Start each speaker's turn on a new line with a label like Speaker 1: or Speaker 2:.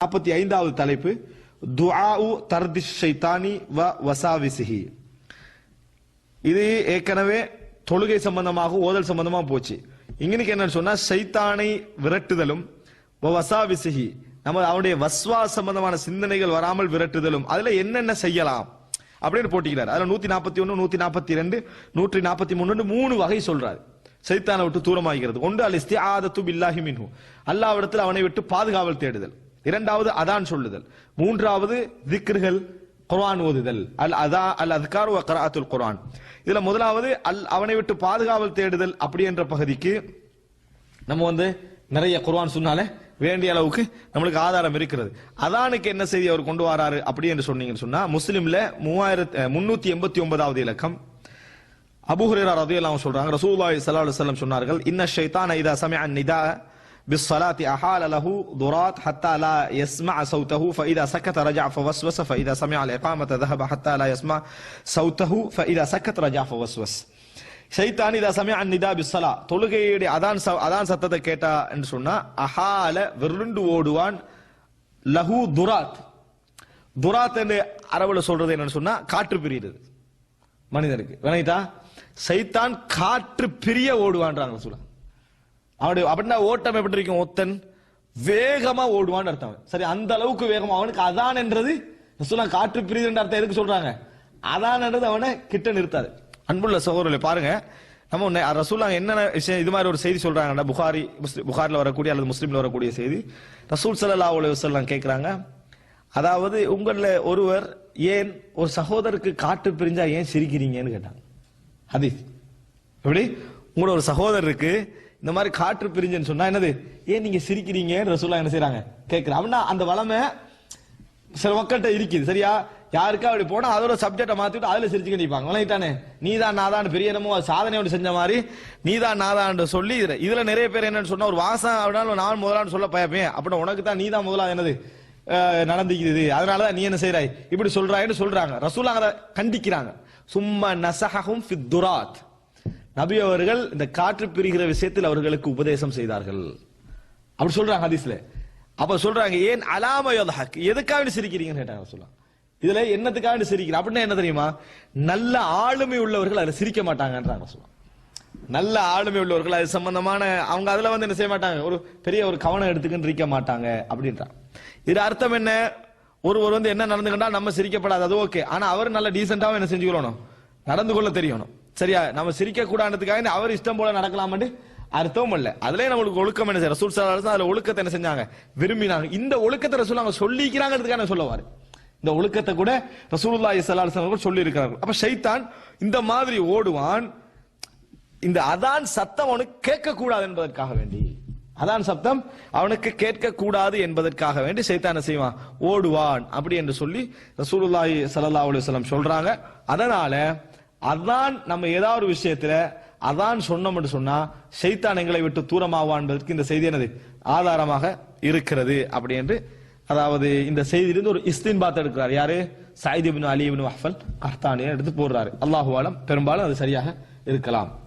Speaker 1: நாற்பத்தி ஐந்தாவது தலைப்பு துஆஉ தர்தி ஷைத்தானி வ வசாவிசிஹி. இது ஏற்கனவே தொழுகை சம்பந்தமாக ஓதல் சம்பந்தமா போச்சு. இங்கனுக்கு என்னன்னு சொன்னா சைத்தானை விரட்டுதலும் வ வசாவிசிஹி. நம்ம அவனுடைய வஸ்வா சம்பந்தமான சிந்தனைகள் வராமல் விரட்டுதலும் அதுல என்னென்ன செய்யலாம்? அப்படின்னு போட்டிக்கிறார். அதுல நூத்தி நாற்பத்தி ஒன்னு நூத்தி நாற்பத்தி ரெண்டு நூற்றி நாற்பத்தி மூணு மூணு வகை சொல்றாரு. சைத்தானை விட்டு தூரமாகிறது. ஒன்று அல் இஸ்திஆதத்து பில்லாஹி மின்ஹு. அல்லாவிடத்தில் அவனை விட்டு பாதுகாவல் தேடுதல். இரண்டாவது அதான் சொல்லுதல். மூன்றாவது திக்ருகள் குர்ஆன் ஓதுதல். அல் அதா அல் அதுகார் வ கராத்துல் குர்ஆன். இதுல முதலாவது அல் அவனை விட்டு பாதுகாவல் தேடுதல் அப்படி என்ற பகுதிக்கு நம்ம வந்து நிறைய குர்ஆன் சொன்னாலே வேண்டிய அளவுக்கு நம்மளுக்கு ஆதாரம் இருக்கிறது. அதானுக்கு என்ன செய்தி அவர் கொண்டு வராரு அப்படி என்று சொன்னீங்கன்னு சொன்னா முஸ்லிம்ல மூவாயிரத்தி முன்னூத்தி எண்பத்தி ஒன்பதாவது இலக்கம். அபுஹரேரா ஹுரைரா சொல்றாங்க ரசூல்லாய் சல்லா அலுவலம் சொன்னார்கள் இன்ன ஷைத்தான இதா சமிஅ நிதா بالصلاة أحال له ضرات حتى لا يسمع صوته فإذا سكت رجع فوسوس فإذا سمع الإقامة ذهب حتى لا يسمع صوته فإذا سكت رجع فوسوس ஷைத்தான் இதா சமய நிதா பிஸ்ஸலா தொழுகையுடைய அதான் ச- அதான் சத்தத்தை கேட்டா என்று சொன்னா அஹால விருண்டு ஓடுவான் லஹு துராத் துராத் என்று அரபுல சொல்றது என்னன்னு சொன்னா காற்று பிரியுறது மனிதனுக்கு விளங்கிட்டா சைத்தான் காற்று பிரிய ஓடுவான்றாங்க சொல்ல அவனுடைய அப்படின்னா ஓட்டம் எப்படி இருக்கும் ஒத்தன்? வேகமா ஓடுவான்னு அர்த்தம் சரி அந்த அளவுக்கு வேகமா. அவனுக்கு அதான் என்றது சொல்ல காற்று என்ற அர்த்தம் எதுக்கு சொல்றாங்க? அதான் என்றது அவனை கிட்ட நிறுத்தாது. அன்புள்ள சகோதரர்களை பாருங்க. நம்ம ஒண்ணு ரசூலா என்னென்ன விஷயம் இது மாதிரி ஒரு செய்தி சொல்றாங்கன்னா புகாரி புகாரில் வரக்கூடிய அல்லது முஸ்லீம்ல வரக்கூடிய செய்தி ரசூல் சல்லா அலைஹி வஸல்லம் கேட்குறாங்க அதாவது உங்களில் ஒருவர் ஏன் ஒரு சகோதரருக்கு காற்று பிரிஞ்சா ஏன் சிரிக்கிறீங்கன்னு கேட்டாங்க. ஹதீஸ். எப்படி? உங்களோட ஒரு சகோதரருக்கு இந்த மாதிரி காற்று பிரிஞ்சுன்னு சொன்னா என்னது? ஏன் நீங்க சிரிக்கிறீங்கன்னு ரசூலா என்ன செய்யறாங்க கேட்கிறேன் அப்படின்னா அந்த வளமை சில மக்கள்கிட்ட இருக்குது. சரியா? யாருக்கா அப்படி போனா அதோட சப்ஜெக்டை மாத்திட்டு அதுல சிரிச்சுக்க நிப்பாங்க விளங்கிட்டானே நீதான் நாதான் பெரிய என்னமோ சாதனை ஒன்று செஞ்ச மாதிரி நீதான் நாதான் சொல்லி இதுல இதுல நிறைய பேர் என்னன்னு சொன்னா ஒரு வாசம் அப்படினாலும் நான் முதலான்னு சொல்ல பயப்பேன். அப்படின்னா உனக்கு தான் நீ தான் முதலா என்னது நடந்துக்குது. அதனாலதான் நீ என்ன செய்யறாய் இப்படி சொல்றாய்ன்னு சொல்றாங்க. ரசூலா அதை கண்டிக்கிறாங்க. சும்மா நசஹும் ஃபித்துராத் நபி அவர்கள் இந்த காற்று பிரிகிற விஷயத்தில் அவர்களுக்கு உபதேசம் செய்தார்கள். அப்படி சொல்றாங்க ஹதீஸ்ல. அப்ப சொல்றாங்க ஏன் அலாமயோத ஹக் எதுக்காக சிரிக்கிறீங்கன்னு கேட்டாங்க சொல்லலாம் இதுல என்னத்துக்காக சிரிக்கிறேன் சிரிக்கிறீங்க? அப்படின்னா என்ன தெரியுமா? நல்ல ஆளுமை உள்ளவர்கள் அதை சிரிக்க மாட்டாங்கன்றாங்க சொல்லலாம் நல்ல ஆளுமை உள்ளவர்கள் அது சம்பந்தமான அவங்க அதுல வந்து என்ன செய்ய மாட்டாங்க? ஒரு பெரிய ஒரு கவனம் எடுத்துக்கின்னு இருக்க மாட்டாங்க அப்படின்றாங்க. இது அர்த்தம் என்ன? ஒருவர் வந்து என்ன நடந்துக்கிட்டா நம்ம சிரிக்கப்படாது அது ஓகே. ஆனா அவர் நல்ல டீசெண்டாவும் என்ன செஞ்சுக்கணும்? நடந்து கொள்ள தெரியணும். சரியா நம்ம சிரிக்க கூடாதுக்காக அவர் இஷ்டம் போல நடக்கலாம்னு அர்த்தம் இல்ல. அதுலயே நம்மளுக்கு ஒழுக்கம் என்ன ரசூல் சார் அதுல ஒழுக்கத்தை என்ன செஞ்சாங்க? விரும்பினாங்க. இந்த ஒழுக்கத்தை ரசூல் அவங்க சொல்லிக்கிறாங்கிறதுக்காக சொல்லுவாரு? இந்த ஒழுக்கத்தை கூட ரசூலுல்லா ஸல்லல்லாஹு அலைஹி சொல்லி இருக்கிறார்கள் அப்ப ஷைத்தான் இந்த மாதிரி ஓடுவான் இந்த அதான் சத்தம் அவனுக்கு கேட்க கூடாது என்பதற்காக வேண்டி. அதான் சப்தம் அவனுக்கு கேட்க கூடாது என்பதற்காக வேண்டி சைத்தான செய்வான்? ஓடுவான். அப்படி என்று சொல்லி ரசூலுல்லாஹி சல்லா அலுவலம் சொல்றாங்க. அதனால அதான் நம்ம ஏதாவது ஒரு விஷயத்துல அதான் சொன்னோம் என்று சொன்னா சைத்தான் எங்களை விட்டு தூரமாவான் என்பதற்கு இந்த செய்தி என்னது? ஆதாரமாக இருக்கிறது அப்படி என்று. அதாவது இந்த செய்தியிலிருந்து ஒரு இஸ்தின்பாத் எடுக்கிறார். யாரு? சாயிதிபின் அலிபின் வஹல் இப்னு எடுத்து போடுறாரு. அல்லாஹுவாலம் பெரும்பாலும் அது சரியாக இருக்கலாம்.